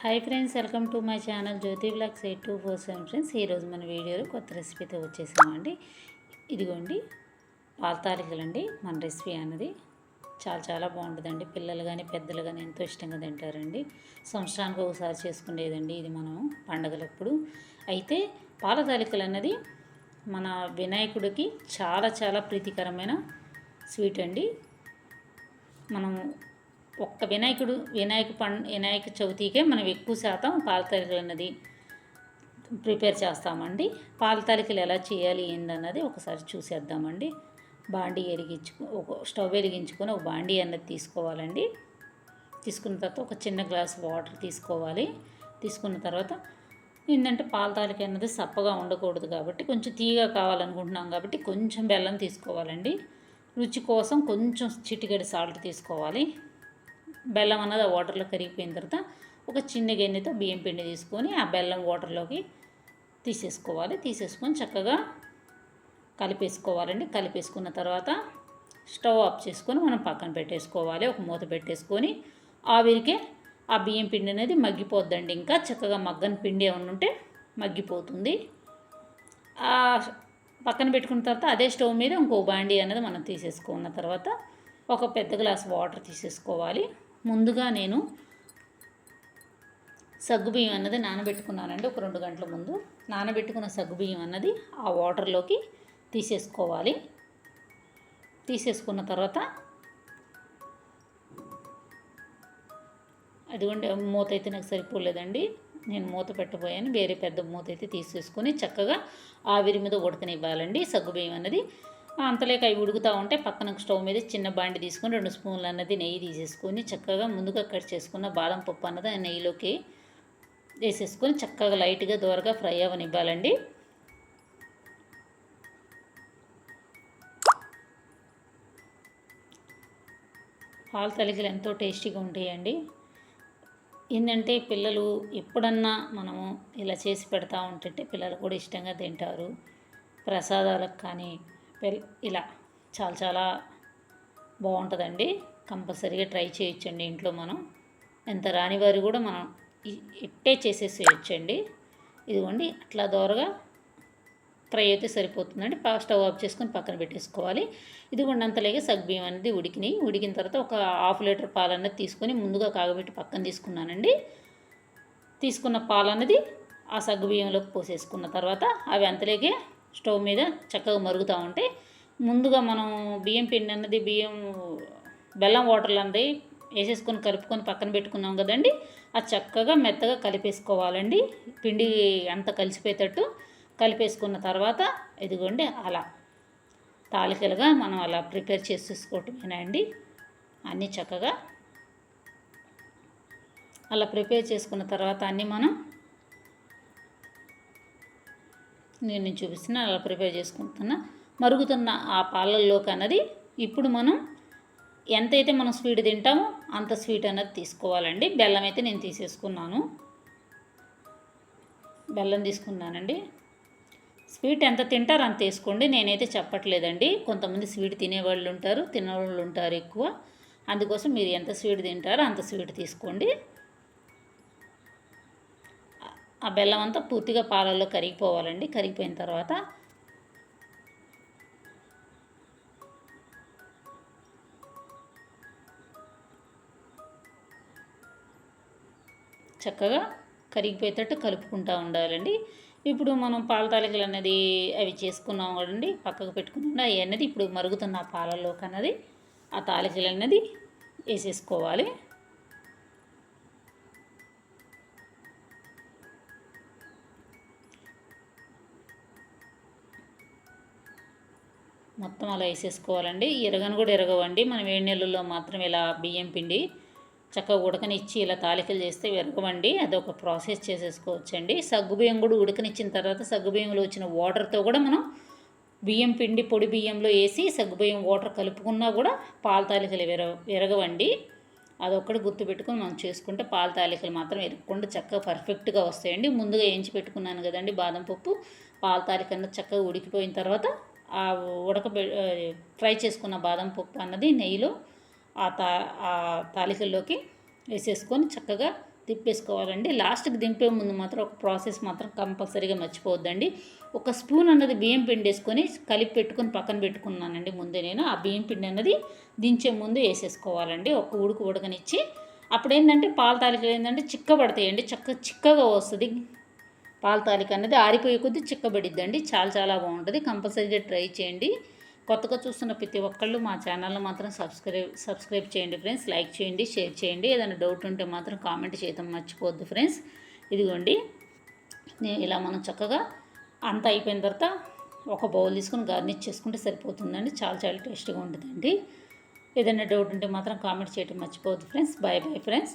Hi friends welcome to my channel Jyothi blogs eight two four seven friends ఈరోజు మన వీడియోలో కొత్త రెసిపీతో వచ్చేసామండి. ఇదిగోండి పాల తాలికలండి. మన రెసిపీ అన్నది చాలా చాలా బాగుంటుందండి. పిల్లలు కానీ పెద్దలు కానీ ఎంతో ఇష్టంగా తింటారండి. సంవత్సరానికి ఒకసారి చేసుకునేదండి ఇది మనం పండగలప్పుడు. అయితే పాలతాలికలు అన్నది మన వినాయకుడికి చాలా చాలా ప్రీతికరమైన స్వీట్ అండి. మనం ఒక్క వినాయకుడు వినాయక పండు వినాయక చవితికే మనం ఎక్కువ శాతం పాలతలికలు అన్నది ప్రిపేర్ చేస్తామండి. పాలతలికలు ఎలా చేయాలి ఏందన్నది ఒకసారి చూసేద్దామండి. బాండీ వెలిగించుకు ఒక స్టవ్ వెలిగించుకొని ఒక బాండీ అన్నది తీసుకోవాలండి. తీసుకున్న తర్వాత ఒక చిన్న గ్లాస్ వాటర్ తీసుకోవాలి. తీసుకున్న తర్వాత ఏంటంటే పాల తాలిక అన్నది సప్పగా ఉండకూడదు కాబట్టి కొంచెం తీగా కావాలనుకుంటున్నాం కాబట్టి కొంచెం బెల్లం తీసుకోవాలండి. రుచి కోసం కొంచెం చిటికెడు సాల్ట్ తీసుకోవాలి. బెల్లం అన్నది ఆ వాటర్లో కరిగిపోయిన తర్వాత ఒక చిన్న గిన్నెతో బియ్యం పిండి తీసుకొని ఆ బెల్లం వాటర్లోకి తీసేసుకోవాలి. తీసేసుకొని చక్కగా కలిపేసుకోవాలండి. కలిపేసుకున్న తర్వాత స్టవ్ ఆఫ్ చేసుకొని మనం పక్కన పెట్టేసుకోవాలి. ఒక మూత పెట్టేసుకొని ఆవిరికే ఆ బియ్యం పిండి అనేది మగ్గిపోద్దండి. ఇంకా చక్కగా మగ్గని పిండి ఏమన్నా ఉంటే మగ్గిపోతుంది. పక్కన పెట్టుకున్న తర్వాత అదే స్టవ్ మీద ఇంకో బాండీ అనేది మనం తీసేసుకున్న తర్వాత ఒక పెద్ద గ్లాస్ వాటర్ తీసేసుకోవాలి. ముందుగా నేను సగ్గుబియ్యం అన్నది నానబెట్టుకున్నానండి. ఒక రెండు గంటల ముందు నానబెట్టుకున్న సగ్గుబియ్యం అన్నది ఆ వాటర్లోకి తీసేసుకోవాలి. తీసేసుకున్న తర్వాత అదిగోండి మూత అయితే నాకు సరిపోలేదండి. నేను మూత పెట్టబోయాను. వేరే పెద్ద మూత అయితే తీసేసుకొని చక్కగా ఆవిరి మీద ఉడకనివ్వాలండి. సగ్గుబియ్యం అన్నది అంతలేక అవి ఉడుకుతూ ఉంటే పక్కన స్టవ్ మీద చిన్న బాండి తీసుకొని రెండు స్పూన్లు అన్నది నెయ్యి తీసేసుకొని చక్కగా ముందుగా కట్ చేసుకున్న బాదం పప్పు అన్నది ఆ నెయ్యిలోకి వేసేసుకొని చక్కగా లైట్గా దూరగా ఫ్రై అవ్వనివ్వాలండి పాలు తలికలు ఎంతో టేస్టీగా ఉంటాయండి. ఏంటంటే పిల్లలు ఎప్పుడన్నా మనము ఇలా చేసి పెడతా ఉంటుంటే పిల్లలు కూడా ఇష్టంగా తింటారు. ప్రసాదాలకు కానీ ఇలా చాలా చాలా బాగుంటుందండి. కంపల్సరీగా ట్రై చేయొచ్చండి ఇంట్లో మనం. ఎంత రానివారు కూడా మనం ఇట్టే చేసేసేయచ్చండి. ఇదిగోండి అట్లా దోరగా ఫ్రై అయితే సరిపోతుందండి. స్టవ్ ఆఫ్ చేసుకొని పక్కన పెట్టేసుకోవాలి. ఇదిగోండి అంతలేగా సగ్బియ్యం అనేది ఉడికినాయి. ఉడికిన తర్వాత ఒక హాఫ్ లీటర్ పాలు అనేది తీసుకొని ముందుగా కాగబెట్టి పక్కన తీసుకున్నానండి. తీసుకున్న పాలు అనేది ఆ సగ్గుబియ్యంలోకి పోసేసుకున్న తర్వాత అవి అంతలేగే స్టవ్ మీద చక్కగా మరుగుతూ ఉంటే ముందుగా మనం బియ్యం పిండి అన్నది బియ్యం బెల్లం వాటర్లు అన్నది వేసేసుకొని కలుపుకొని పక్కన పెట్టుకున్నాం కదండి. అది చక్కగా మెత్తగా కలిపేసుకోవాలండి. పిండి అంత కలిసిపోయేటట్టు కలిపేసుకున్న తర్వాత ఇదిగోండి అలా తాలికలుగా మనం అలా ప్రిపేర్ చేసేసుకోవటమేనండి అన్నీ చక్కగా అలా ప్రిపేర్ చేసుకున్న తర్వాత అన్నీ మనం నేను చూపిస్తున్నా అలా ప్రిపేర్ చేసుకుంటున్నా. మరుగుతున్న ఆ పాలల్లోకి అన్నది ఇప్పుడు మనం ఎంతైతే మనం స్వీట్ తింటామో అంత స్వీట్ అన్నది తీసుకోవాలండి. బెల్లం అయితే నేను తీసేసుకున్నాను. బెల్లం తీసుకున్నానండి. స్వీట్ ఎంత తింటారో అంత వేసుకోండి. నేనైతే చెప్పట్లేదండి. కొంతమంది స్వీట్ తినేవాళ్ళు ఉంటారు తినేవాళ్ళు ఉంటారు ఎక్కువ. అందుకోసం మీరు ఎంత స్వీట్ తింటారో అంత స్వీట్ తీసుకోండి. ఆ బెల్లం అంతా పూర్తిగా పాలల్లో కరిగిపోవాలండి. కరిగిపోయిన తర్వాత చక్కగా కరిగిపోయేటట్టు కలుపుకుంటూ ఉండాలండి. ఇప్పుడు మనం పాల తాలికలు అనేది అవి చేసుకున్నాం కదండి. పక్కకు పెట్టుకున్నాం. అవి అనేది ఇప్పుడు మరుగుతున్న పాలల్లోకి అన్నది ఆ తాలికలు అన్నది వేసేసుకోవాలి. మొత్తం అలా వేసేసుకోవాలండి. ఇరగను కూడా ఇరగవండి మనం వేడి నీళ్ళల్లో మాత్రం ఇలా బియ్యం పిండి చక్కగా ఉడకనిచ్చి ఇలా తాలికలు చేస్తే విరగవండి అదొక ప్రాసెస్ చేసేసుకోవచ్చండి. సగ్గుబియ్యం కూడా ఉడకనిచ్చిన తర్వాత సగ్గుబియ్యంలో వచ్చిన వాటర్తో కూడా మనం బియ్యం పిండి పొడి బియ్యంలో వేసి సగ్గుబియ్యం వాటర్ కలుపుకున్నా కూడా పాల తాలికలు విర విరగవండి అదొక్కటి గుర్తుపెట్టుకొని మనం చేసుకుంటే పాల తాలికలు మాత్రం ఎరగకుండా చక్కగా పర్ఫెక్ట్గా వస్తాయండి. ముందుగా వేయించి పెట్టుకున్నాను కదండి బాదం పప్పు. పాల తాలికన్నా చక్కగా ఉడికిపోయిన తర్వాత ఆ ఉడకబె ఫ్రై చేసుకున్న బాదం పప్పు అన్నది నెయ్యిలో ఆ తా ఆ తాలికల్లోకి వేసేసుకొని చక్కగా తిప్పేసుకోవాలండి. లాస్ట్కి దింపే ముందు మాత్రం ఒక ప్రాసెస్ మాత్రం కంపల్సరీగా మర్చిపోవద్దండి. ఒక స్పూన్ అన్నది బియ్యం పిండి వేసుకొని కలిపి పెట్టుకొని పక్కన పెట్టుకున్నానండి ముందే నేను. ఆ బియ్యం పిండి అన్నది దించే ముందు వేసేసుకోవాలండి. ఒక ఉడుకు ఉడకనిచ్చి. అప్పుడు ఏంటంటే పాల తాలికలు ఏంటంటే చిక్కబడతాయండి. చక్క చిక్కగా వస్తుంది. పాల తాలిక అన్నది ఆరిపోయే కొద్దీ చిక్కబడిద్దండి. చాలా చాలా బాగుంటుంది. కంపల్సరీగా ట్రై చేయండి. కొత్తగా చూస్తున్న ప్రతి ఒక్కళ్ళు మా ఛానల్ని మాత్రం సబ్స్క్రైబ్ సబ్స్క్రైబ్ చేయండి ఫ్రెండ్స్. లైక్ చేయండి షేర్ చేయండి. ఏదైనా డౌట్ ఉంటే మాత్రం కామెంట్ చేయడం మర్చిపోద్దు ఫ్రెండ్స్. ఇదిగోండి. నేను ఇలా మనం చక్కగా అంత అయిపోయిన తర్వాత ఒక బౌల్ తీసుకుని గార్నిష్ చేసుకుంటే సరిపోతుందండి. చాలా చాలా టేస్ట్గా ఉంటుందండి. ఏదైనా డౌట్ ఉంటే మాత్రం కామెంట్ చేయడం మర్చిపోవద్దు ఫ్రెండ్స్. Bye bye friends.